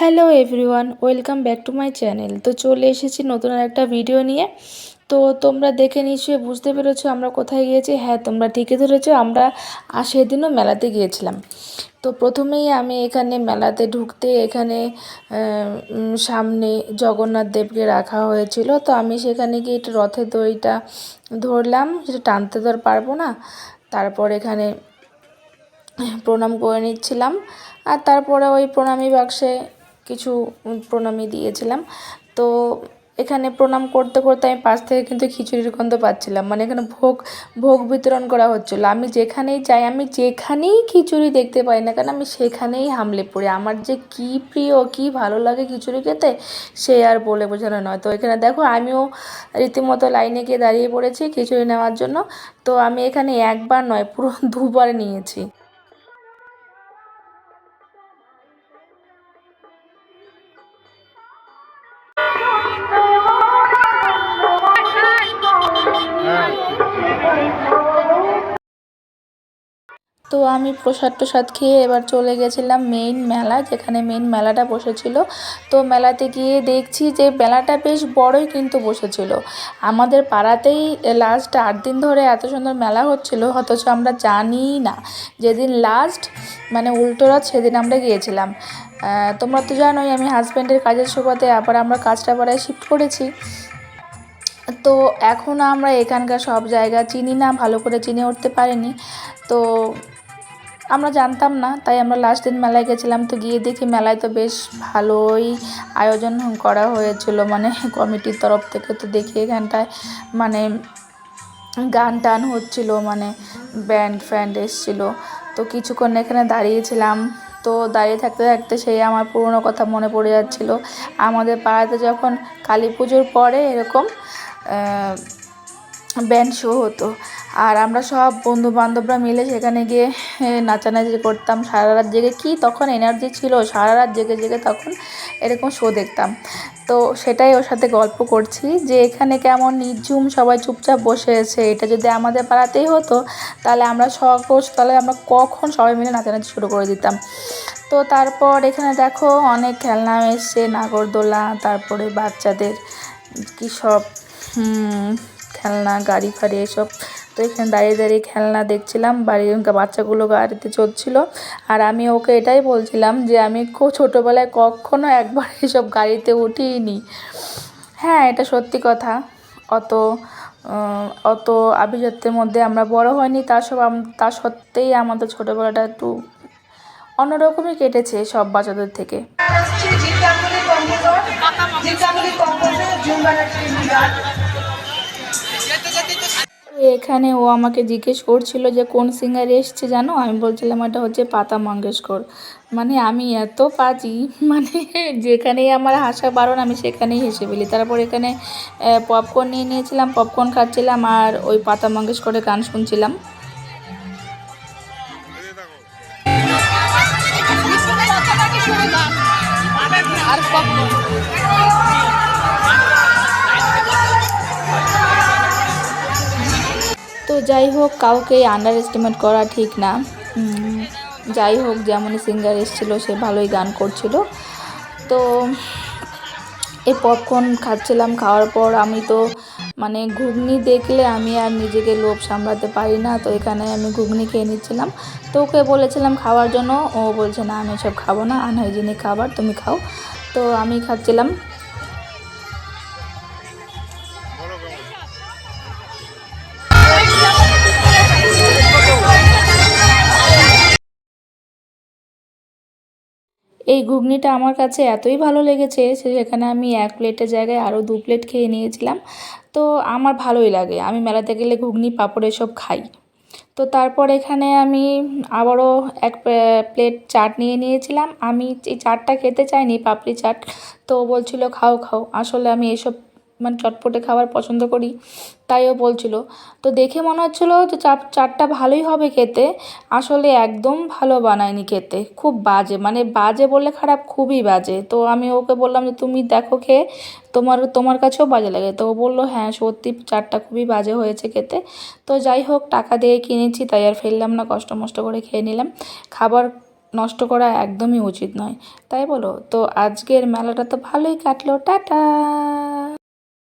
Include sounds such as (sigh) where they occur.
Hello everyone, welcome back to my channel. তো চলে এসেছি নতুন একটা ভিডিও নিয়ে। তো তোমরা দেখে নিশ্চয়ই বুঝতে পেরেছ আমরা কোথায় গিয়েছি। হ্যাঁ তোমরা ঠিকই ধরেছো, আমরা সেদিনও মেলাতে গিয়েছিলাম। তো প্রথমেই আমি এখানে মেলাতে ঢুকতে এখানে সামনে জগন্নাথ দেবকে রাখা হয়েছিল। তো আমি সেখানে গিয়ে একটু রথের দড়িটা ধরলাম সেটা টানতে তো আর পারব না। তারপর এখানে প্রণাম করে নিচ্ছিলাম। আর তারপরে ওই প্রণামী বাক্সে কিছু প্রণামী দিয়েছিলাম। তো এখানে প্রণাম করতে করতে আমি পাশ থেকে কিন্তু খিচুড়ির গন্ধ পাচ্ছিলাম। মানে এখানে ভোগ ভোগ বিতরণ করা হচ্ছিল। আমি যেখানেই যাই, আমি যেখানেই খিচুড়ি দেখতে পাই না কেন, আমি সেখানেই হামলে পড়ি। আমার যে কী প্রিয়, কী ভালো লাগে খিচুড়ি খেতে, সে আর বলে বোঝানো নয়। তো এখানে দেখো, আমিও রীতিমতো লাইনে গিয়ে দাঁড়িয়ে পড়েছি খিচুড়ি নেওয়ার জন্য। তো আমি এখানে একবার নয়, পুরো দুবার নিয়েছি। তো আমি প্রসাদ টসাদ খেয়ে এবার চলে গেছিলাম মেইন মেলা, যেখানে মেইন মেলাটা বসেছিল। তো মেলাতে গিয়ে দেখছি যে মেলাটা বেশ বড়ই কিন্তু বসেছিল। আমাদের পাড়াতেই লাস্ট আট দিন ধরে এত সুন্দর মেলা হচ্ছিল, অথচ আমরা জানি না। যেদিন লাস্ট মানে উল্টোরথ সেদিন আমরা গিয়েছিলাম। তোমরা তো জানোই আমি হাজব্যান্ডের কাজের সুবাদে আবার আমরা কাঁচরাপাড়ায় শিফট করেছি। তো এখন আমরা এখানকার সব জায়গা চিনি না, ভালো করে চিনে উঠতে পারিনি। তো আমরা জানতাম না, তাই আমরা লাস্ট দিন মেলায় গেছিলাম তো গিয়ে দেখি মেলায় তো বেশ ভালোই আয়োজন করা হয়েছিল মানে কমিটির তরফ থেকে তো দেখি এখানটায় মানে গান টান হচ্ছিল মানে ব্যান্ড ফ্যান্ড এসছিলো। তো কিছুক্ষণ এখানে দাঁড়িয়েছিলাম, তো দাঁড়িয়ে থাকতে থাকতে সেই আমার পুরনো কথা মনে পড়ে যাচ্ছিল। আমাদের পাড়াতে যখন কালী পুজোর পরে এরকম ব্যান্ড শো হতো আর আমরা সব বন্ধু বান্ধবরা মিলে সেখানে গিয়ে নাচানাচি করতাম। সারা রাত জেগে, কি তখন এনার্জি ছিল? সারা রাত জেগে জেগে তখন এরকম শো দেখতাম। তো সেটাই ওর সাথে গল্প করছি যে, এখানে কেমন নির্ঝুম, সবাই চুপচাপ বসে আছে। এটা যদি আমাদের পাড়াতেই হতো, তাহলে আমরা সকল তাহলে আমরা কখন সবাই মিলে নাচানাচি শুরু করে দিতাম। তো তারপর এখানে দেখো অনেক খেলনা এসছে, নাগরদোলা, তারপরে বাচ্চাদের, কী সব খেলনা, গাড়ি ফাড়ি, এসব এখানে দাঁড়িয়ে দাঁড়িয়ে খেলনা দেখছিলাম, বাড়ির বাচ্চাগুলো গাড়িতে চড়ছিল। আর আমি ওকে এটাই বলছিলাম যে আমি খুব ছোটোবেলায় কখনো একবার (laughs) এসব গাড়িতে উঠিনি। হ্যাঁ এটা সত্যি কথা। অত অত আভিজাত্যের মধ্যে আমরা বড় হয়নি, তা সব তা সত্ত্বেই আমাদের ছোটোবেলাটা একটু অন্যরকমই কেটেছে সব বাচ্চাদের থেকে। এখানে ও আমাকে জিজ্ঞেস করছিল যে কোন সিঙ্গার এসছে জানো? আমি বলছিলাম এটা হচ্ছে পাতা মঙ্গেশকর। মানে আমি এত পাজি (laughs) মানে যেখানেই আমার হাসা বারণ আমি সেখানেই হেসে ফেলি। তারপর এখানে পপকর্ন নিয়ে নিয়েছিলাম পপকর্ন খাচ্ছিলাম আর ওই পাতা মঙ্গেশকরের গান শুনছিলাম। তো যাই হোক, কাউকে আন্ডার এস্টিমেট করা ঠিক না। যাই হোক যেমন সিঙ্গার এসেছিল, সে ভালোই গান করছিল। তো এই পপকর্ন খাচ্ছিলাম, খাওয়ার পর আমি তো মানে ঘুগনি দেখলে আমি আর নিজেকে লোভ সামলাতে পারি না। তো এখানে আমি ঘুগনি খেয়ে নিচ্ছিলাম। তো ওকে বলেছিলাম খাওয়ার জন্য, ও বলছে, না, আমি সব খাব না, আনহাইজেনিক খাবার, তুমি খাও। তো আমি খাচ্ছিলাম। এই ঘুগনিটা আমার কাছে এতই ভালো লেগেছে সেখানে আমি এক প্লেটের জায়গায় আরও দু প্লেট খেয়ে নিয়েছিলাম। তো আমার ভালোই লাগে। আমি মেলাতে গেলে ঘুগনি, পাঁপড় এসব খাই। তো তারপর এখানে আমি আবারও এক প্লেট চাট নিয়ে নিয়েছিলাম। আমি এই চাটটা খেতে চাইনি, পাপড়ি চাট। তো বলছিল, খাও খাও। আসলে আমি এসব মানে চটপটে খাবার পছন্দ করি, তাই ও বলছিল। তো দেখে মনে হচ্ছিল যে চাট চাটটা ভালোই হবে খেতে। আসলে একদম ভালো বানায়নি খেতে। খুব বাজে মানে বাজে বললে খারাপ, খুবই বাজে। তো আমি ওকে বললাম যে, তুমি দেখো খেয়ে, তোমার তোমার কাছেও বাজে লাগে। তো ও বলল হ্যাঁ সত্যি চাটটা খুবই বাজে হয়েছে খেতে। তো যাই হোক, টাকা দিয়ে কিনেছি, তাই আর ফেললাম না, কষ্ট মষ্ট করে খেয়ে নিলাম। খাবার নষ্ট করা একদমই উচিত নয়, তাই বলো? তো আজকের মেলাটা তো ভালোই কাটলো, টাটা!